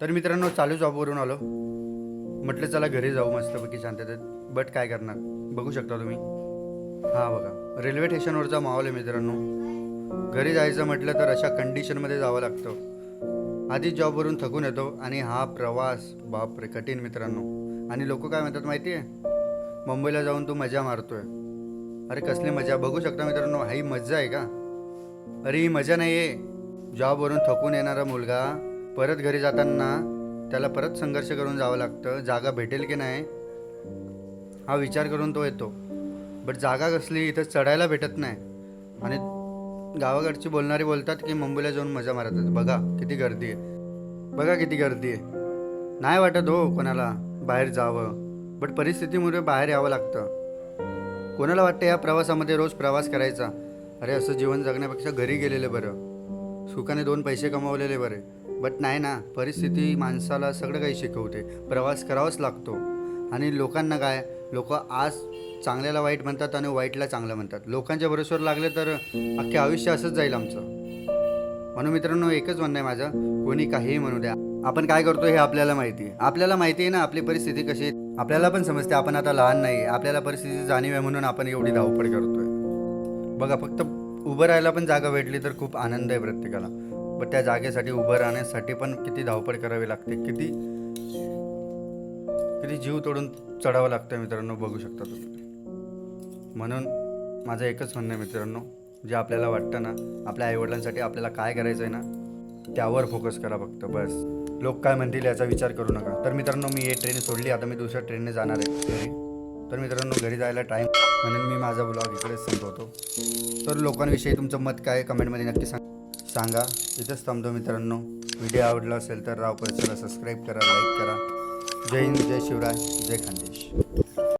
तर मित्रांनो चालू जॉबवरून आलो. म्हटलं चला घरी जाऊ मस्तपैकी शांततेत. बट काय करणार? बघू शकता तुम्ही. हां बघा रेल्वे स्टेशनवरचा माहोल आहे मित्रांनो. घरी जायचं म्हटलं तर अशा कंडिशनमध्ये जावं लागतं. आधी जॉबवरून थकून येतो आणि हा प्रवास बापरे कठीण मित्रांनो. आणि लोक काय म्हणतात माहिती आहे मुंबईला जाऊन तू मजा मारतोय. अरे कसली मजा? बघू शकता मित्रांनो ही मजा आहे का? अरे ही मजा नाही आहे जॉबवरून थकून येणारा मुलगा परत घरी जाताना त्याला परत संघर्ष करून जावं लागतं. जागा भेटेल की नाही? हा विचार करून तो येतो. बट जागा कसली? इथं चढायला भेटत नाही. आणि गावाकडची बोलणारे बोलतात की मुंबईला जाऊन मजा मारतात बघा किती गर्दी आहे. बघा किती गर्दी आहे. नाही वाटत हो कोणाला बाहेर जावं. बट परिस्थितीमुळे बाहेर यावं लागतं. कोणाला वाटतं या प्रवासामध्ये रोज प्रवास करायचा? अरे असं जीवन जगण्यापेक्षा घरी गेलेलं बरं. सुखाने दोन पैसे कमावलेले बरे. बट नाही ना परिस्थिती माणसाला सगळं काही शिकवते. प्रवास करावाच लागतो. आणि लोकांना काय लोक आज चांगल्याला वाईट म्हणतात आणि वाईटला चांगलं म्हणतात. लोकांच्या भरोश्यावर लागले तर अख्खे आयुष्य असंच जाईल आमचं. म्हणून मित्रांनो एकच म्हणणं आहे माझं कोणी काहीही म्हणू द्या. आपण काय करतो हे आपल्याला माहिती आहे. आपल्याला माहिती आहे ना आपली परिस्थिती कशी आहे. आपल्याला पण समजते आपण आता लहान नाही आपल्याला परिस्थितीची जाणीव आहे म्हणून आपण एवढी धावपळ करतोय. बघा फक्त उभं राहायला पण जागा भेटली तर खूप आनंद आहे प्रत्येकाला. पण त्या जागेसाठी उभं राहण्यासाठी पण किती धावपळ करावी लागते किती किती जीव तोडून चढावं लागतं मित्रांनो बघू शकता तुम्ही. म्हणून माझं एकच म्हणणं आहे मित्रांनो जे आपल्याला वाटतं ना आपल्या आईवडिलांसाठी आपल्याला काय करायचं आहे ना त्यावर फोकस करा फक्त बस. लोक काय म्हणतील याचा विचार करू नका. तर मित्रांनो मी हे ट्रेन सोडली आता मी दुसऱ्या ट्रेनने जाणार आहे घरी. तर मित्रांनो घरी जायला टाईम म्हणून मी माझा ब्लॉग इकडेच संपवतो. तर लोकांविषयी तुमचं मत काय? कमेंटमध्ये नक्की सांग. सांगा. इथंच थांबतो मित्रांनो. व्हिडिओ आवडला असेल तर राव परिसरला सबस्क्राईब करा लाईक करा. जय हिंद जय शिवराय जय खानदेश.